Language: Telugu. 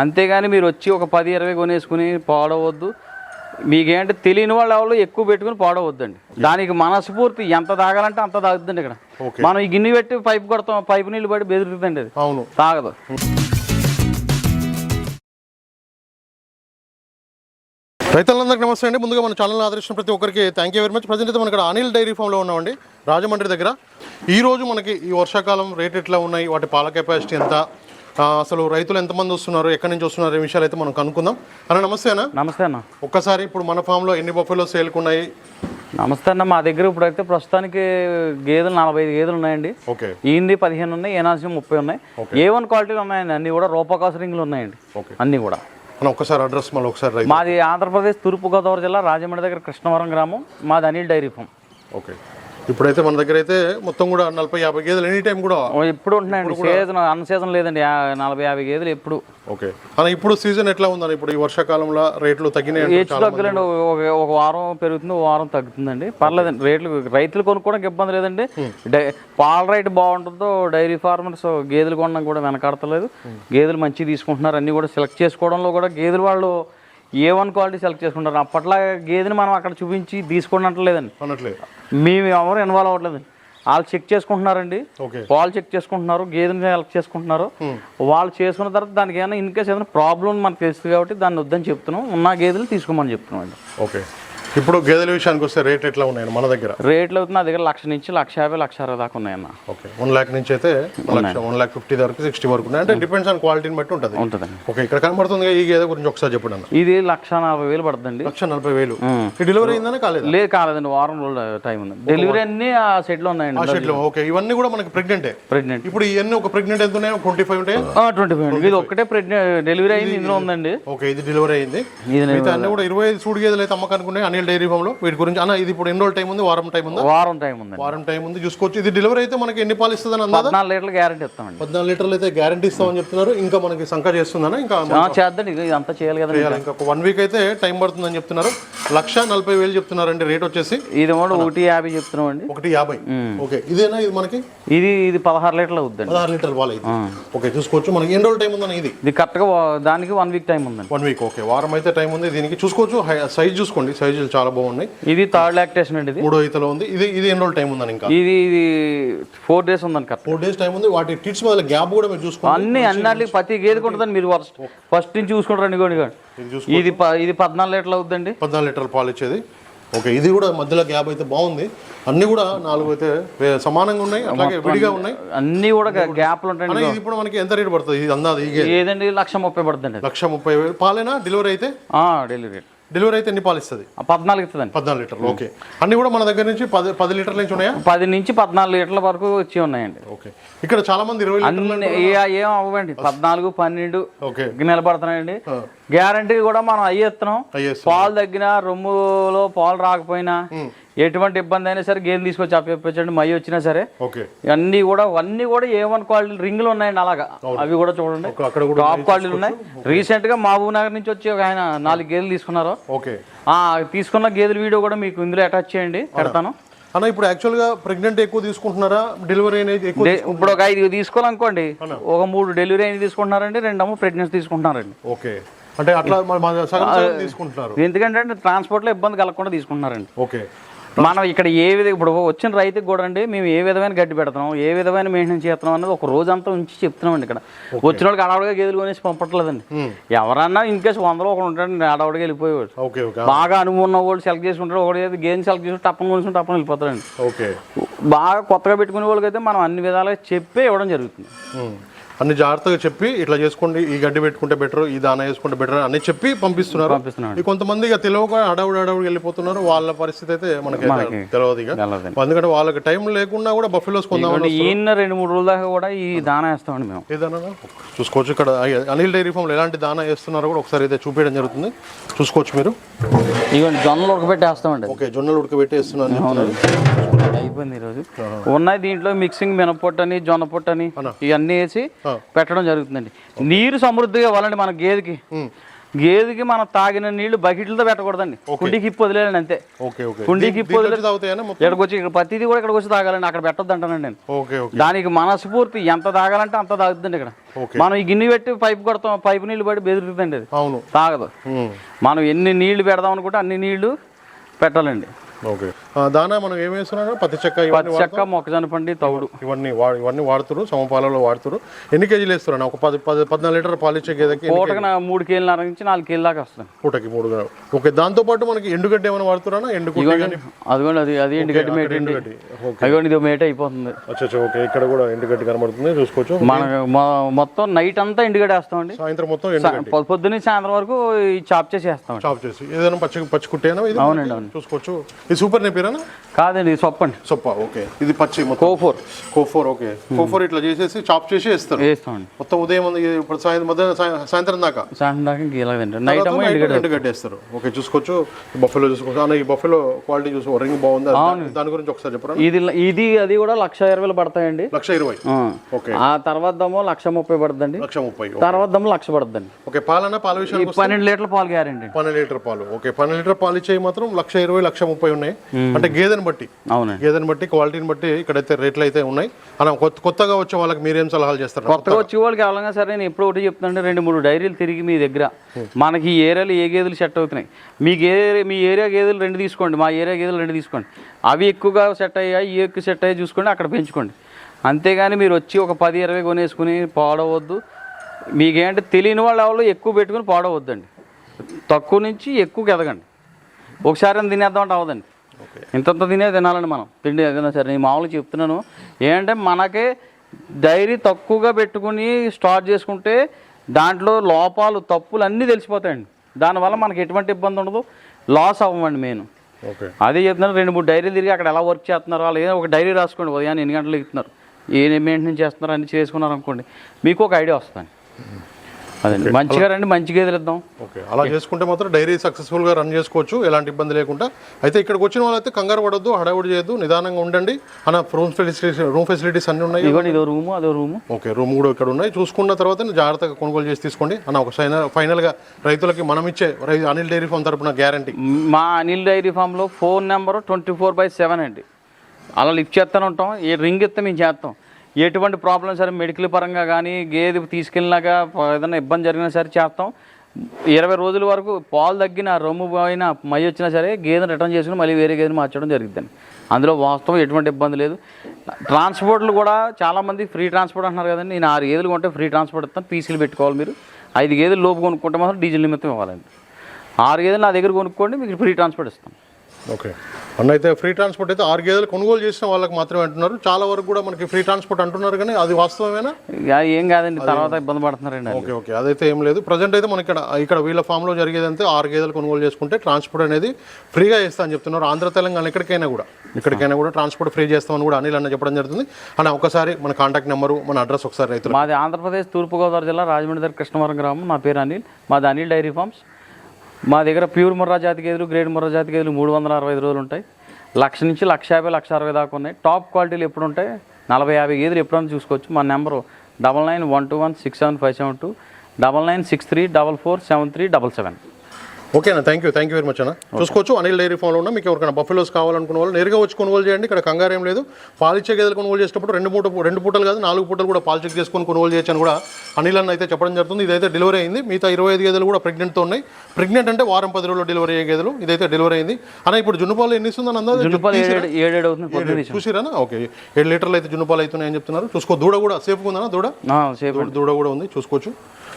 అంతేగాని మీరు వచ్చి ఒక పది ఇరవై కొనేసుకుని పాడవద్దు. మీకేంటి తెలియని వాళ్ళు ఎవరు ఎక్కువ పెట్టుకుని పాడవద్దండి. దానికి మనస్ఫూర్తి ఎంత తాగాలంటే అంత తాగుతుందండి ఇక్కడ. మనం ఈ గిన్నె పెట్టి పైపు కొడతాం పైపు నీళ్ళు పడి బెదురుతుందండి అది. అవును. తాగదు. రైతులందరికీ నమస్తే అండి. ముందుగా మన ఛానల్ ఆదరించిన ప్రతి ఒక్కరికి thank you very much present అయితే మన ఇక్కడ అనిల్ డైరీ ఫామ్లో ఉన్నామండి. రాజమండ్రి దగ్గర. ఈ రోజు మనకి ఈ వర్షాకాలం రేట్ ఎట్లా ఉన్నాయి? వాటి పాల కెపాసిటీ ఎంత? అసలు రైతులు ఎంతమంది వస్తున్నారు ఎక్కడి నుంచి వస్తున్నారు ఈ విషయాలు అయితే మనం కనుక్కుందాం. అన్న నమస్తే అన్న. నమస్తే అన్న. ఒక్కసారి ఇప్పుడు మన ఫామ్లో ఎన్ని బఫెలో సేల్కి ఉన్నాయి? నమస్తే అన్న మా దగ్గర ఇప్పుడైతే ప్రస్తుతానికి గేదెలు నలభై ఐదు గేదెలు ఉన్నాయండి. ఓకే. ఈంది పదిహేను ఉన్నాయి ఏనాసి ముప్పై ఉన్నాయి. ఏ వన్ క్వాలిటీలు ఉన్నాయండి? అన్ని కూడా రూపకాసు రింగులు ఉన్నాయండి. అన్ని కూడా. అన్న ఒక్కసారి అడ్రస్ మళ్ళీ ఒకసారి మాది ఆంధ్రప్రదేశ్ తూర్పుగోదావరి జిల్లా రాజమండ్రి దగ్గర కృష్ణవరం గ్రామం మాది అనిల్ డైరీ ఫామ్. ఓకే. ఇప్పుడైతే మన దగ్గర అయితే మొత్తం కూడా నలభై యాభై గేదెలు ఎనీ టైం కూడా. ఓ, ఎప్పుడు ఉంటున్నాయండి సీజన్ అన్ సీజన్ లేదండి. నలభై యాభై గేదెలు ఎప్పుడు. ఓకే. అన్న ఇప్పుడు సీజన్ ఎట్లా ఉందని ఇప్పుడు ఈ వర్షాకాలంలో రేట్లు తగ్గినాయి తగ్గులండి. ఒక వారం పెరుగుతుంది ఒక వారం తగ్గుతుందండి. పర్లేదండి. రేట్లు రైతులు కొనుక్కోవడానికి ఇబ్బంది లేదండి. పాల రైట్ బాగుంటుందో డైరీ ఫార్మర్స్ గేదెలు కొనడం కూడా వెనకాడతలేదు. గేదెలు మంచిగా తీసుకుంటున్నారు. అన్ని కూడా సెలెక్ట్ చేసుకోవడంలో కూడా గేదెలు వాళ్ళు ఏ వన్ క్వాలిటీ సెలెక్ట్ చేసుకుంటారు. అప్పట్లో గేదెని మనం అక్కడ చూపించి తీసుకోండి లేదండి అన్నట్లేదు మేము ఎవరు ఇన్వాల్వ్ అవ్వట్లేదండి. వాళ్ళు చెక్ చేసుకుంటున్నారండి. పాలు చెక్ చేసుకుంటున్నారు. గేదెని సెలెక్ట్ చేసుకుంటున్నారు. వాళ్ళు చేసుకున్న తర్వాత దానికి ఏమైనా ఇన్ కేసు ఏదైనా ప్రాబ్లం మనకు తెలుస్తుంది కాబట్టి దాన్ని వద్దని చెప్తున్నాం. ఉన్న గేదెలు తీసుకోమని చెప్తున్నాం అండి ఓకే. ఇప్పుడు గేదెల విషయానికి వస్తే రేట్ ఎట్లా ఉన్నాయి మన దగ్గర? రేట్లు అవుతుంది నా దగ్గర లక్ష నుంచి లక్ష యాభై లక్ష అరవై దాకా ఉన్నాయన్న. ఓకే వన్ ల్యాక్ నుంచి అయితే లక్ష వన్ ల్యాక్ ఫిఫ్టీ వరకు సిక్స్టీ వరకు ఉన్నాయి. అంటే డిపెండ్స్ ఆన్ క్వాలిటీని బట్టి ఉంటుంది. ఉంటుందండి. ఓకే ఇక్కడ కనబడుతుంది ఈ గేదె గురించి ఒకసారి చెప్పండి అన్న. ఇది లక్ష నలభై వేలు పడుతుందండి. లక్ష నలభై వేలు. డెలివరీ అయిందని కాలేదు? లేదు కాలేదండి వారం రోజుల టైం ఉంది. డెలివరీ అన్ని ఆ సెట్లో ఆ ఉన్నాయండి షెడ్లో ఓకే ఇవన్నీ కూడా మనకి ప్రెగ్నెంటే ప్రెగ్నెంట్ ఇప్పుడు ఇవన్నీ ఒక ప్రెగ్నెంట్ ఎంత ఉన్నాయి ట్వంటీ ఫైవ్ ఉంటాయి? ట్వంటీ ఫైవ్ ఇది ఒక్కటే ప్రెగ్నెంట్ డెలివరీ అయింది ఇందులో ఉందండి. ఓకే ఇది డెలివరీ అయింది. ఇది కూడా ఇరవై ఐదు సూడు గేదెలు అయితే అమ్మకానికి ఉన్నాయి డైరీ ఫామ్లో వీటి గురించి అన్న ఇది ఇప్పుడు ఎన్ని రోజులు టైం ఉంది? వారం టైం ఉందా? వారం టైం ఉందండి. వారం టైం ఉంది. చూసుకోవచ్చు. ఇది డెలివరీ అయితే మనకి ఎన్ని పాలు ఇస్తుందని అందా పద్నాలుగు లీటర్లు గ్యారెంటీ ఇస్తామండి. పద్నాలుగు లీటర్లు అయితే గ్యారంటీ ఇస్తామని చెప్తున్నారు. ఇంకా మనకి సంఖ్య చేస్తుందనా? ఇంకా ఆ, చేద్దండి. ఇది అంతా చేయాలి చేయాలి. ఇంకా. వన్ వీక్ అయితే టైం పడుతుందని చెప్తున్నారు. లక్ష నలభై వేలు చెప్తున్నారండి. రేట్ వచ్చేసి. ఇది కూడా ఒకటి యాభై చెప్తున్నాం అండి ఒకటి యాభై. ఓకే. ఇదేనా ఇది మనకి? ఇది ఇది పదహారు లీటర్లు అవుద్దండి. పదహారు లీటర్ పాలు ఓకే చూసుకోవచ్చు. మనకి ఎన్ని రోజులు టైం ఉందని ఇది? ఇది కరెక్ట్గా దానికి వన్ వీక్ టైం ఉందండి. One week. ఓకే. వారం అయితే టైం ఉంది. దీనికి చూసుకోవచ్చు. సైజ్ చూసుకోండి. సైజులు చాలా బాగున్నాయి. ఇది థర్డ్ లాక్టేషన్ అండి ఇది. మూడో ఈతలో ఉంది. ఇది ఇది ఎన్ని రోజులు టైం ఉందని ఇంకా? ఇది ఇది ఫోర్ డేస్ ఉందండి కరెక్ట్ ఫోర్ డేస్ టైం ఉంది. వాటి టిట్స్ మధ్య గ్యాప్ కూడా మీరు చూసుకోండి అన్ని అన్నిటికి ప్రతి గేదె ఉంటుందండి మీరు ఫస్ట్ ఫస్ట్ నుంచి చూసుకుంటారండి ఇగోండి. ఇది ఇది ఇది పద్నాలుగు లీటర్లు అవుద్దండి. పద్నాలుగు లీటర్ల పాలు ఇచ్చేది. ఓకే ఇది కూడా మధ్యలో గ్యాప్ అయితే బాగుంది. అన్ని కూడా నాలుగు అయితే సమానంగా ఉన్నాయి అట్లాగే విడిగా ఉన్నాయి. అన్నీ కూడా గ్యా- గ్యాప్లు అన్న ఇది ఇప్పుడు మనకి ఎంత రేట్ పడుతుంది? ఇది అందాది ఏదండి? లక్ష ముప్పై పడుతుందండి. అది. లక్ష ముప్పై వేలు. పాలేనా? డెలివరీ అయితే? డెలివరీ. డెలివరీ అయితే ఎన్ని పాలు ఇస్తుంది? పద్నాలుగు ఇస్తుందండి. పద్నాలుగు లీటర్లు ఓకే. అన్ని కూడా మన దగ్గర నుంచి పది పది లీటర్ల నుంచి ఉన్నాయా? పది నుంచి పద్నాలుగు లీటర్ల వరకు వచ్చి ఉన్నాయండి. ఓకే. ఇక్కడ చాలా మంది ఇరవై అన్ని ఏ- అవ్వండి పద్నాలుగు పన్నెండు ఓకే. నిలబడుతున్నాయండి. గ్యారంటీ కూడా మనం అయ్యేస్తున్నాం అయ్యేసి పాలు తగ్గినా రొమ్ములో పాలు రాకపోయినా ఎటువంటి ఇబ్బంది అయినా సరే గేదె తీసుకొచ్చి అప్పచెప్పండి మై వచ్చినా సరే. అన్నీ కూడా అన్నీ కూడా ఏ వన్ క్వాలిటీ రింగులు ఉన్నాయండి అలాగా. అవి కూడా చూడండి. టాప్ క్వాలిటీలు ఉన్నాయి. రీసెంట్గా మహబూబ్ నగర్ నుంచి వచ్చి ఒక ఆయన నాలుగు గేదెలు తీసుకున్నారు. తీసుకున్న గేదెల వీడియో కూడా మీకు ఇందులో అటాచ్ చేయండి. పెడతాను. అన్న ఇప్పుడు యాక్చువల్గా ప్రెగ్నెంట్ ఎక్కువ తీసుకుంటున్నారా? డెలివరీ అనేది ఎక్కువ ఇప్పుడు ఒక ఐదు తీసుకోవాలనుకోండి. ఒక మూడు డెలివరీ అయిన తీసుకుంటున్నారండి రెండేమో ప్రెగ్నెన్సీ తీసుకుంటున్నారండి. ఓకే. అంటే అట్లా తీసుకుంటున్నారు. ఎందుకంటే ట్రాన్స్పోర్ట్లో ఇబ్బంది కలగకుండా తీసుకుంటున్నారండి. ఓకే. మనం ఇక్కడ ఏ విధంగా ఇప్పుడు వచ్చిన రైతుకి కూడా అండి మేము ఏ విధమైన గడ్డి పెడుతున్నాం ఏ విధమైన మెయింటెనెన్స్ చేస్తున్నాం అనేది ఒక రోజంతా ఉంచి చెప్తున్నామండి ఇక్కడ. వచ్చిన వాళ్ళకి అడవుడిగా గేదెలు కొనేసి పంపట్లేదండి. ఎవరన్నా ఇన్ కేసు వందలో ఒకడు ఉంటాడు అడవుడిగా వెళ్ళిపోయేవాడు. బాగా అనుభవం ఉన్న వాళ్ళు సెలెక్ట్ చేసుకుంటారు ఒకటి గేమ్ సెలెక్ట్ చేసుకుంటే టప్పని కొనుక్కుంటే టప్పని వెళ్ళిపోతారండి బాగా కొత్తగా పెట్టుకునే వాళ్ళకైతే మనం అన్ని విధాలుగా చెప్పే ఇవ్వడం జరుగుతుంది. అన్ని జాగ్రత్తగా చెప్పి ఇట్లా చేసుకోండి ఈ గడ్డి పెట్టుకుంటే బెటర్ ఈ దాన వేసుకుంటే బెటర్ అని చెప్పి పంపిస్తున్నారు. కొంతమంది ఇక తెలియక అడవుడు అడవుడు వెళ్ళిపోతున్నారు. వాళ్ళ పరిస్థితి అయితే మనకి తెలియదు ఇక. ఎందుకంటే వాళ్ళకి టైం లేకుండా కూడా బఫెలోస్ ఈయన రెండు మూడు రోజుల దాకా కూడా ఈ దానా వేస్తామండి మేము. ఏదన్నా చూసుకోవచ్చు. ఇక్కడ అనిల్ డైరీ ఫామ్లో ఎలాంటి దానా వేస్తున్నారో కూడా ఒకసారి అయితే చూపించడం జరుగుతుంది. చూసుకోవచ్చు మీరు. ఇవన్నీ జొన్నలు ఉడకబెట్టి వేస్తామండి ఓకే జొన్నలు ఉడకబెట్టి వేస్తున్నాను. అయిపోయింది ఈరోజు. ఉన్నాయి దీంట్లో మిక్సింగ్ మినపొట్టు అని జొన్న పొట్టు అని ఇవన్నీ వేసి పెట్టడం జరుగుతుందండి. నీరు సమృద్ధిగా ఇవ్వాలండి మన గేదెకి. గేదెకి మనం తాగిన నీళ్ళు బకెట్లతో పెట్టకూడదండి. కుండీకి ఇప్పు వదిలేయండి అంతే. కుండీకి ఇప్పు ఇక్కడికి వచ్చి ఇక్కడ ప్రతిదీ కూడా ఇక్కడికి వచ్చి తాగాలండి. అక్కడ పెట్టొద్దు అంటానండి నేను. దానికి మనస్ఫూర్తి ఎంత తాగాలంటే అంత తాగుతుందండి ఇక్కడ. మనం ఈ గిన్నె పెట్టి పైపు కొడతాం పైపు నీళ్ళు పడి బెదురుతుందండి అది. తాగదు. మనం ఎన్ని నీళ్ళు పెడదాం అనుకుంటే అన్ని నీళ్ళు పెట్టాలండి. ఓకే. దానా మనం ఏం వేస్తున్నాం పత్తి చెక్క చెక్క మొక్కజొన్న పండి తవుడు. ఇవన్నీ ఇవన్నీ వాడుతురు సమపాలలో వాడుతురు ఎన్ని కేజీలు వేస్తున్నారు? ఒక పది పది పద్నాలుగు లీటర్ పాలు ఇచ్చే గేదెకి పూటకి మూడు కేజీలన్నర నుంచి నాలుగు కేజీల దాకా వస్తుంది. పూటకి మూడు. ఓకే. దాంతో పాటు మనకి ఎండుగడ్డ ఏమైనా వాడుతున్నా ఎండుగడ్డ కానీ అదిగోండి అది అది ఎండుగడ్డి మేట అదిగోండి ఇది మేట అయిపోతుంది. అచ్చా ఓకే. ఇక్కడ కూడా ఎండుగడ్డి కనబడుతుంది. చూసుకోవచ్చు. మన మొత్తం నైట్ అంతా ఎండుగడ్డ వేస్తామండి. సాయంత్రం మొత్తం పొద్దున్న సాయంత్రం వరకు చాప్ చేసి వేస్తామండి. చాప్ చేసి. ఏదైనా పచ్చి పచ్చి కుట్టేనా అవునండి అవును. చూసుకోవచ్చు. ఇది సూపర్ నేపేరేనా కాదండి ఇది సొప్పండి. సొప్ప ఓకే. ఇది పచ్చి కోఫోర్. కోఫోర్ ఓకే. కోఫోర్ ఇట్లా చేసేసి చాప్ చేసి వేస్తారు. వేస్తామండి. మొత్తం ఉదయం ఉంది, ఇప్పుడు సాయంత్రం సాయం- సాయంత్రం దాకా. సాయంత్రం దాకా గీలదండి నైట్ ఎండుగడ్డ వేస్తారు. ఓకే చూసుకోవచ్చు. బఫెలో చూసుకోవచ్చు. అన్న ఈ బఫెలో క్వాలిటీ చూసుకో రింగ్ బాగుంది? దాని గురించి ఒకసారి చెప్పరా ఇది ఇది అది కూడా లక్ష ఇరవైలు పడతాయండి. లక్ష ఇరవై. ఓకే. ఆ తర్వాత లక్ష ముప్పై పడుతుందండి లక్ష ముప్పై తర్వాత దమ్ము లక్ష పడుతుందండి ఓకే పాలన పాల వస్తే పన్నెండు లీటర్ల పాలు గ్యారంటీ పన్నెండు లీటర్ పాలు. ఓకే పన్నెండు లీటర్ పాలు ఇచ్చేవి మాత్రం లక్ష ఇరవై లక్ష ముప్పై ఉన్నాయి. అంటే గేదెని బట్టి. గేదెని బట్టి క్వాలిటీని బట్టి ఇక్కడైతే రేట్లు అయితే ఉన్నాయి. అలా కొత్త కొత్తగా వచ్చే వాళ్ళకి మీరేం సలహాలు చేస్తారు? కొత్తగా వచ్చే వాళ్ళకి ఎవరైనా సరే నేను ఎప్పుడు ఒకటి చెప్తానంటే రెండు మూడు డైరీలు తిరిగి మీ దగ్గర. మనకి ఈ ఏరియాలో ఏ గేదెలు సెట్ అవుతున్నాయి? మీకు ఏ మీ ఏరియా గేదెలు రెండు తీసుకోండి. మా ఏరియా గేదెలు రెండు తీసుకోండి. అవి ఎక్కువగా సెట్ అయ్యాయి ఈ ఎక్కువ సెట్ అయ్యాయి చూసుకోండి అక్కడ పెంచుకోండి. అంతేగాని మీరు వచ్చి ఒక పది ఇరవై కొనేసుకుని పాడవద్దు. మీకేంటే తెలియని వాళ్ళు ఎవరు ఎక్కువ పెట్టుకుని పాడవద్దండి. తక్కువ నుంచి ఎక్కువకి ఎదగండి. ఒకసారి అని తినేద్దామంటే అవ్వదండి. ఓకే. ఇంతంత తినే తినాలండి మనం. తిండి ఏదైనా సరే నేను మామూలుగా చెప్తున్నాను. ఏంటంటే మనకే డైరీ తక్కువగా పెట్టుకుని స్టార్ట్ చేసుకుంటే దాంట్లో లోపాలు తప్పులు అన్నీ తెలిసిపోతాయండి. దానివల్ల మనకి ఎటువంటి ఇబ్బంది ఉండదు. లాస్ అవ్వమండి మెయిన్. ఓకే. అదే చెప్తున్నారు రెండు మూడు డైరీలు తిరిగి అక్కడ ఎలా వర్క్ చేస్తున్నారు వాళ్ళు ఏదో ఒక డైరీ రాసుకోండి ఉదయాన్నే ఎన్ని గంటలకు ఇస్తున్నారు ఏ మెయింటెనెన్స్ చేస్తున్నారు అన్ని చేసుకున్నారు అనుకోండి మీకు ఒక ఐడియా వస్తుంది. అదండి. మంచిగా రండి మంచి గేదెలు ఇద్దాం ఓకే అలా చేసుకుంటే మాత్రం డైరీ సక్సెస్ఫుల్గా రన్ చేసుకోవచ్చు ఎలాంటి ఇబ్బంది లేకుండా. అయితే ఇక్కడికి వచ్చిన వాళ్ళైతే కంగారు పడొద్దు హడావుడి చేయొద్దు నిదానంగా ఉండండి. అన్న రూమ్ ఫెసిలిటీస్ రూమ్ ఫెసిలిటీస్ అన్నీ ఉన్నాయి. ఇదిగోండి ఇదో రూము అదో రూము. ఓకే రూమ్ కూడా ఇక్కడ ఉన్నాయి. చూసుకున్న తర్వాత జాగ్రత్తగా కొనుగోలు చేసి తీసుకోండి. అన్న ఒక ఫైనల్ ఫైనల్గా రైతులకి మనం ఇచ్చే అనిల్ డైరీ ఫామ్ తరపున గ్యారంటీ మా అనిల్ డైరీ ఫామ్లో phone number twenty four by seven అండి. అలా లిఫ్ట్ చేస్తూనే ఉంటాం. ఏ రింగ్ ఇస్తే మేము చేస్తాం. ఎటువంటి ప్రాబ్లం సరే మెడికల్ పరంగా కానీ గేదె తీసుకెళ్ళినాక ఏదైనా ఇబ్బంది జరిగినా సరే చేస్తాం. ఇరవై రోజుల వరకు పాలు తగ్గిన రొమ్ము పోయిన మై వచ్చినా సరే గేదెను రిటర్న్ చేసుకుని మళ్ళీ వేరే గేదెను మార్చడం జరుగుతుంది అందులో వాస్తవం ఎటువంటి ఇబ్బంది లేదు. ట్రాన్స్పోర్ట్లు కూడా చాలామంది ఫ్రీ ట్రాన్స్పోర్ట్ అంటున్నారు కదండి. నేను ఆరు గేదెలు కొంటే ఫ్రీ ట్రాన్స్పోర్ట్ ఇస్తాను పీసీలు పెట్టుకోవాలి మీరు. ఐదు గేదెలు లోపు కొనుక్కుంటే మాత్రం డీజిల్ నిమిత్తం ఇవ్వాలండి. ఆరు గేదెలు నా దగ్గర కొనుక్కోండి మీకు ఫ్రీ ట్రాన్స్పోర్ట్ ఇస్తాం. ఓకే. అన్న అయితే ఫ్రీ ట్రాన్స్పోర్ట్ అయితే ఆరు గేదెలు కొనుగోలు చేసిన వాళ్ళకి మాత్రమే అంటున్నారు. చాలా వరకు కూడా మనకి ఫ్రీ ట్రాన్స్పోర్ట్ అంటున్నారు కానీ అది వాస్తవమేనా? ఏం కాదండి తర్వాత ఇబ్బంది పడుతున్నారండి. Okay okay. అదైతే ఏం లేదు. ప్రజెంట్ అయితే మనకి ఇక్కడ ఇక్కడ వీళ్ళ ఫామ్లో జరిగేది అంతే ఆరు గేదెలు కొనుగోలు చేసుకుంటే ట్రాన్స్పోర్ట్ అనేది ఫ్రీగా చేస్తా అని చెప్తున్నారు. ఆంధ్ర తెలంగాణ ఎక్కడికైనా కూడా. ఇక్కడికైనా కూడా ట్రాన్స్పోర్ట్ ఫ్రీ చేస్తామని కూడా అనిల్ అన్న చెప్పడం జరుగుతుంది. అన్న ఒకసారి మన కాంటాక్ట్ నెంబరు మన అడ్రస్ ఒకసారి రైతులు మాది ఆంధ్రప్రదేశ్ తూర్పుగోదావరి జిల్లా రాజమండ్రి దగ్గర కృష్ణవరం గ్రామం. నా పేరు అనిల్. మాది అనిల్ డైరీ ఫార్మ్స్. మా దగ్గర ప్యూర్ ముర్రా జాతి గేదెలు గ్రేడ్ ముర్రా జాతి గేదెలు మూడు వందల అరవై ఐదు రోజులు ఉంటాయి లక్ష నుంచి లక్ష యాభై లక్ష అరవై దాకా ఉన్నాయి. టాప్ క్వాలిటీలు ఎప్పుడు ఉంటాయి నలభై యాభై గేదెలు ఎప్పుడైనా చూసుకోవచ్చు. మా number double nine one two one six seven five seven two double nine six three double four seven three double seven. Okay అన్న thank you thank you very much అన్న చూసుకోవచ్చు. అనిల్ డైరీ ఫామ్లో ఉన్న మీకు ఎవరికైనా బఫెలోస్ కావాలనుకున్న వాళ్ళు నేరుగా వచ్చి కొనుగోలు చేయండి. ఇక్కడ కంగారు ఏం లేదు. పాలిచ్చే గేదెలు కొనుగోలు చేసేటప్పుడు రెండు మూట రెండు పూటలు కాదు నాలుగు పూటలు కూడా పాలు చెక్ చేసుకొని కొనుగోలు చేయొచ్చు అని కూడా అనిల్ అన్న అయితే చెప్పడం జరుగుతుంది. ఇదైతే డెలివరీ అయింది. మిగతా ఇరవై ఐదు గేదెలు కూడా ప్రెగ్నెంట్తో ఉన్నాయి. ప్రెగ్నెంట్ అంటే వారం పది రోజుల్లో డెలివరీ అయ్యే గేదెలు. ఇదైతే డెలివరీ అయింది. అన్న ఇప్పుడు జున్నుపాలు ఎన్ని ఇస్తుందని అందాజు. చూసిరానా? ఓకే. ఏడు లీటర్లు అయితే జున్నుపాలు అవుతున్నాయని చెప్తున్నారు. చూసుకో దూడ కూడా సేఫ్గా ఉందన్నా దూడ? ఆ, సేపు దూడ- దూడ కూడా ఉంది. చూసుకోవచ్చు.